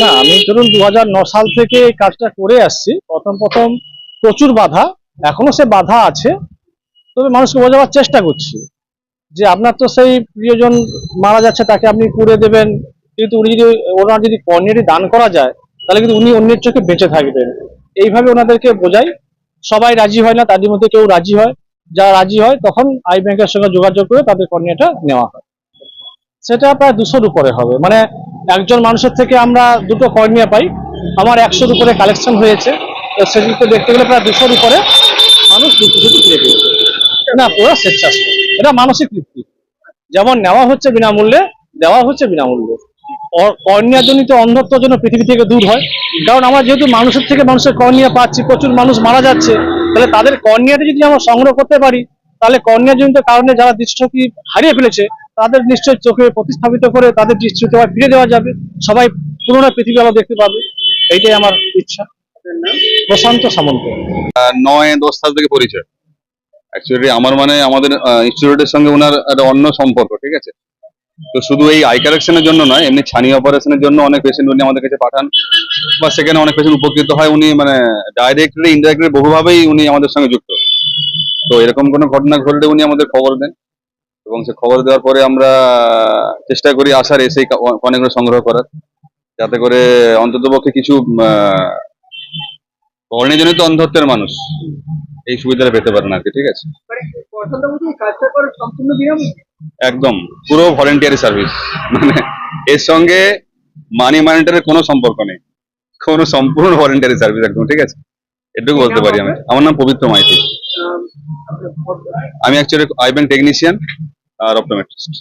না, আমি ধরুন দু সাল থেকে এই কাজটা করে আসছি। প্রথম প্রথম প্রচুর বাধা, এখনও সে বাধা আছে। তবে মানুষকে বোঝাবার চেষ্টা করছি যে আপনার তো সেই প্রিয়জন মারা যাচ্ছে, তাকে আপনি করে দেবেন। কিন্তু উনি যদি ওনার যদি কর্নিয়াটি দান করা যায়, তাহলে কিন্তু উনি অন্যের চোখে বেঁচে থাকবেন। এইভাবে ওনাদেরকে বোঝাই। সবাই রাজি হয় না, তাদের মধ্যে কেউ রাজি হয়। যারা রাজি হয়, তখন আই ব্যাংকের সঙ্গে যোগাযোগ করে তাদের কর্নিয়াটা নেওয়া হয়। সেটা প্রায় দুশোর উপরে হবে। মানে একজন মানুষের থেকে আমরা দুটো কর্নিয়া পাই। আমার একশোর উপরে কালেকশন হয়েছে। তো সেগুলো দেখতে গেলে প্রায় দুশোর উপরে মানুষ না পুরো স্বেচ্ছাশ্রম এটা মানসিক তৃপ্তি। যেমন নেওয়া হচ্ছে বিনামূল্যে, দেওয়া হচ্ছে বিনামূল্যে। কর্নিয়াজনিত অন্ধত্ব যেন পৃথিবী থেকে দূর হয়। কারণ আমরা যেহেতু মানুষের থেকে মানুষের কর্নিয়া পাচ্ছি, প্রচুর মানুষ মারা যাচ্ছে, তাহলে তাদের কর্নিয়াটা যদি আমরা সংগ্রহ করতে পারি তাহলে কর্নিয়াজনিত কারণে যারা দৃষ্টিশক্তি হারিয়ে ফেলেছে, তাদের নিশ্চয় চোখে প্রতিস্থাপিত করে তাদের আবার ফিরে দেওয়া যাবে। সবাই পুরোনো পৃথিবী আবার দেখতে পাবে। এইটাই আমার ইচ্ছা। প্রশান্ত সামন্ত। নয়, দশ সাল থেকে পরিচয়। অ্যাকচুয়ালি আমার মানে আমাদের ইনস্টিটিউটের সঙ্গে ওনার একটা অন্য সম্পর্ক, ঠিক আছে? তো শুধু এই আই কারেকশনের জন্য নয়, এমনি ছানি অপারেশনের জন্য অনেক পেশেন্ট উনি আমাদের কাছে পাঠান। বা সেখানে অনেক পেশেন্ট উপকৃত হয়। উনি মানে ডাইরেক্টলি ইনডাইরেক্টলি বহুভাবেই উনি আমাদের সঙ্গে যুক্ত। তো এরকম কোনো ঘটনা ঘটলে উনি আমাদের খবর দেন। এবং সে খবর দেওয়ার পরে আমরা চেষ্টা করি আসার এসে অনেকগুলো সংগ্রহ করার। যাতে করে অন্ততপক্ষে কিছু অর্ণজনিত অন্ধত্বের মানুষ এই সুবিধাটা পেতে পারেন আর কি, ঠিক আছে? একদম, পুরো ভলেন্টিয়ারি সার্ভিস মানে এর সঙ্গে মানি মানিটারের কোনো সম্পর্ক নেই। কোনো সম্পূর্ণ ভলেন্টিয়ারি সার্ভিস একদম, ঠিক আছে? এটুকু বলতে পারি আমি। আমার নাম পবিত্র মাইতি। আমি অ্যাকচুয়ালি আইবেন টেকনিশিয়ান আর অপটোমেট্রিস্ট